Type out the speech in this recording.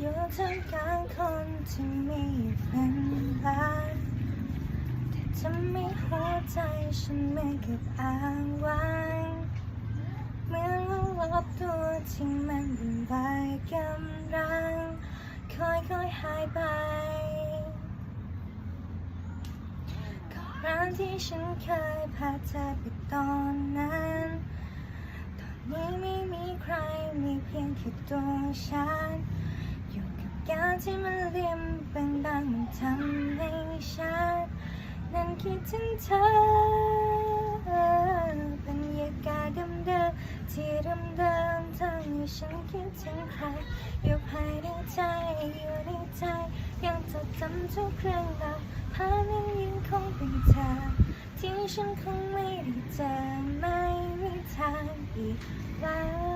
อยู่ท่ามกลางคนที่มีเป็นล้านแต่ทำให้หัวใจฉันไม่เก็บอ้างว้เมื่อนลบตัวที่มันวุ่นวายกำลังค่อยๆหายไปก็ร้านที่ฉันเคยพาเธอไปตอนนั้น ตอนนี้ไม่มีใครมีเพียงแค่ตัวฉัน การที่มันเลี่ยมเป็นบางมันทำให้ชัดนั้นคิดถึงเธอ บรรยากาศเดิมๆที่เดิมๆทำให้ฉันคิดถึงใคร อยู่ภายในใจ อยู่ในใจ ยังจดจำทุกเรื่องราวภาพนั้นยังคงเป็นเธอ ที่ฉันคงไม่ได้เจอไม่มีทางอีกแล้ว